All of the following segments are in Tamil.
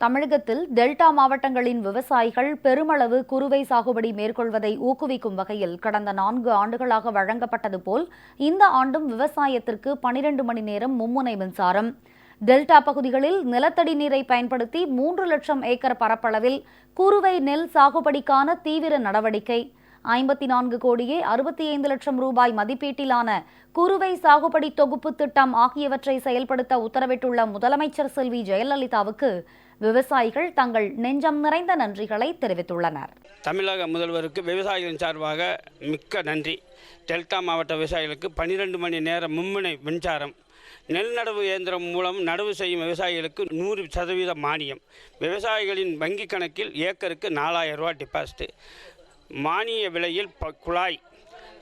தமிழகத்தில் டெல்டா மாவட்டங்களின் விவசாயிகள் பெருமளவு குறுவை சாகுபடி மேற்கொள்வதை ஊக்குவிக்கும் வகையில் கடந்த நான்கு ஆண்டுகளாக வழங்கப்பட்டது போல் இந்த ஆண்டும் விவசாயத்திற்கு பனிரெண்டு மணி நேரம் மும்முனை மின்சாரம். டெல்டா பகுதிகளில் நிலத்தடி நீரை பயன்படுத்தி மூன்று லட்சம் ஏக்கர் பரப்பளவில் குறுவை நெல் சாகுபடிக்கான தீவிர நடவடிக்கை. ஐம்பத்தி நான்கு கோடியே அறுபத்தி ஐந்து லட்சம் ரூபாய் மதிப்பீட்டிலான குறுவை சாகுபடி தொகுப்பு திட்டம் ஆகியவற்றை செயல்படுத்த உத்தரவிட்டுள்ள முதலமைச்சர் செல்வி ஜெயலலிதாவுக்கு விவசாயிகள் தங்கள் நெஞ்சம் நிறைந்த நன்றிகளை தெரிவித்துள்ளனர். தமிழக முதல்வருக்கு விவசாயிகளின் சார்பாக மிக்க நன்றி. டெல்டா மாவட்ட விவசாயிகளுக்கு பன்னிரெண்டு மணி நேர மும்முனை மின்சாரம். நெல் நடவு இயந்திரம் மூலம் நடவு செய்யும் விவசாயிகளுக்கு நூறு சதவீத மானியம். விவசாயிகளின் வங்கி கணக்கில் ஏக்கருக்கு நாலாயிரம் ரூபாய் டெபாசிட் மானிய விலையில் ப குழாய்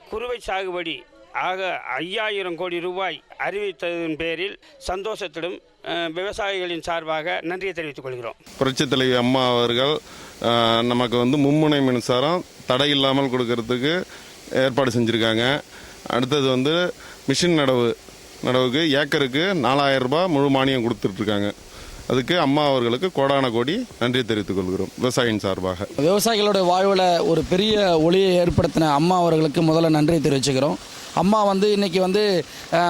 குறுவை சாகுபடி ஆக ஐயாயிரம் கோடி ரூபாய் அறிவித்ததன் பேரில் சந்தோஷத்திலும் அஹ், விவசாயிகளின் சார்பாக நன்றியை தெரிவித்துக் கொள்கிறோம். புரட்சித் தலைவி அம்மா அவர்கள் நமக்கு வந்து மும்முனை மின்சாரம் தடை இல்லாமல் கொடுக்கறதுக்கு ஏற்பாடு செஞ்சுருக்காங்க. அடுத்தது வந்து மிஷின் நடவு நடவுக்கு ஏக்கருக்கு நாலாயிரம் ரூபாய் முழு மானியம் கொடுத்துட்ருக்காங்க. அதுக்கு அம்மா அவர்களுக்கு கோடான கோடி நன்றி தெரிவித்துக் கொள்கிறோம் விவசாயியின் சார்பாக. விவசாயிகளோட வாழ்வில் ஒரு பெரிய ஒளியை ஏற்படுத்தின அம்மா அவர்களுக்கு முதல்ல நன்றி தெரிவிச்சுக்கிறோம். அம்மா வந்து இன்றைக்கி வந்து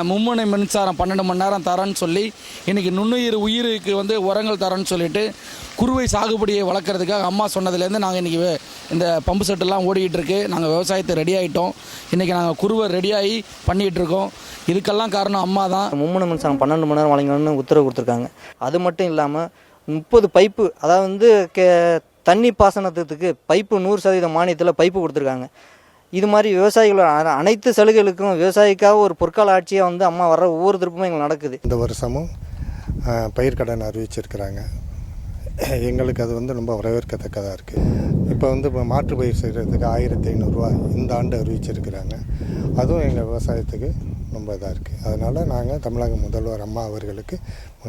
மும்முனை மின்சாரம் பன்னெண்டு மணி நேரம் தரேன்னு சொல்லி இன்றைக்கி நுண்ணுயிர் உயிருக்கு வந்து உரங்கள் தரேன்னு சொல்லிட்டு குறுவை சாகுபடியை வளர்க்குறதுக்காக அம்மா சொன்னதுலேருந்து நாங்கள் இன்றைக்கி இந்த பம்பு செட்டெல்லாம் ஓடிக்கிட்டு இருக்கு நாங்கள் விவசாயத்தை ரெடி ஆகிட்டோம் இன்றைக்கி நாங்கள் குருவை ரெடியாகி பண்ணிகிட்டு இருக்கோம் இதுக்கெல்லாம் காரணம் அம்மா தான். மும்முனை மின்சாரம் பன்னெண்டு மணி நேரம் வழங்கணும்னு உத்தரவு கொடுத்துருக்காங்க. அது மட்டும் இல்லாமல் முப்பது பைப்பு அதாவது வந்து கே தண்ணி பாசனத்துக்கு பைப்பு நூறு சதவீத மானியத்தில் பைப்பு கொடுத்துருக்காங்க. இது மாதிரி விவசாயிகளோட அனைத்து சலுகைகளுக்கும் விவசாயிக்காக ஒரு பொற்கால ஆட்சியாக வந்து அம்மா வர்ற ஒவ்வொரு திருப்பமும் எங்களுக்கு நடக்குது. இந்த வருஷமும் பயிர்க்கடன் அறிவிச்சிருக்கிறாங்க. எங்களுக்கு அது வந்து ரொம்ப வரவேற்கத்தக்கதாக இருக்குது இப்போ வந்து இப்போ மாற்று பயிர் செய்கிறதுக்கு ஆயிரத்தி ஐநூறுரூவா இந்த ஆண்டு அறிவிச்சிருக்கிறாங்க. அதுவும் எங்கள் விவசாயத்துக்கு ரொம்ப இதாக இருக்குது அதனால் நாங்கள் தமிழக முதல்வர் அம்மா அவர்களுக்கு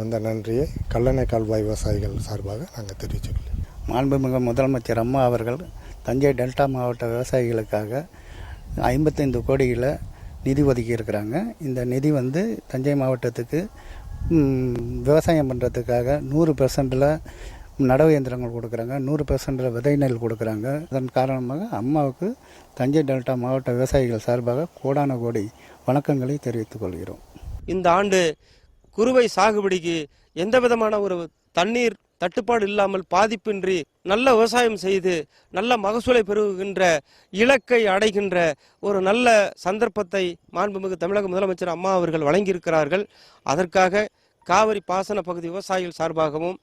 இந்த நன்றியை கல்லணை கால்வாய் விவசாயிகள் சார்பாக நாங்கள் தெரிவிச்சுக்கிறோம் மாண்புமிகு முதலமைச்சர் அம்மா அவர்கள் தஞ்சை டெல்டா மாவட்ட விவசாயிகளுக்காக ஐம்பத்தைந்து கோடியில் நிதி ஒதுக்கி இருக்கிறாங்க இந்த நிதி வந்து தஞ்சை மாவட்டத்துக்கு விவசாயம் பண்ணுறதுக்காக நூறு பெர்சன்டில் நடவு இயந்திரங்கள் கொடுக்குறாங்க. நூறு பெர்சன்டில் விதை நெல் கொடுக்குறாங்க. அதன் காரணமாக அம்மாவுக்கு தஞ்சை டெல்டா மாவட்ட விவசாயிகள் சார்பாக கோடான கோடி வணக்கங்களை தெரிவித்துக் கொள்கிறோம். இந்த ஆண்டு குறுவை சாகுபடிக்கு எந்த விதமான ஒரு தண்ணீர் தட்டுப்பாடு இல்லாமல் பாதிப்பின்றி நல்ல விவசாயம் செய்து நல்ல மகசூலை பெறுகின்ற இலக்கை அடைகின்ற ஒரு நல்ல சந்தர்ப்பத்தை மாண்புமிகு தமிழக முதலமைச்சர் அம்மா அவர்கள் வழங்கியிருக்கிறார்கள். அதற்காக காவிரி பாசன பகுதி விவசாயிகள் சார்பாகவும்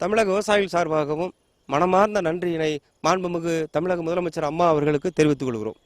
தமிழக விவசாயிகள் சார்பாகவும் மனமார்ந்த நன்றியினை மாண்புமிகு தமிழக முதலமைச்சர் அம்மா அவர்களுக்கு தெரிவித்துக் கொள்கிறோம்.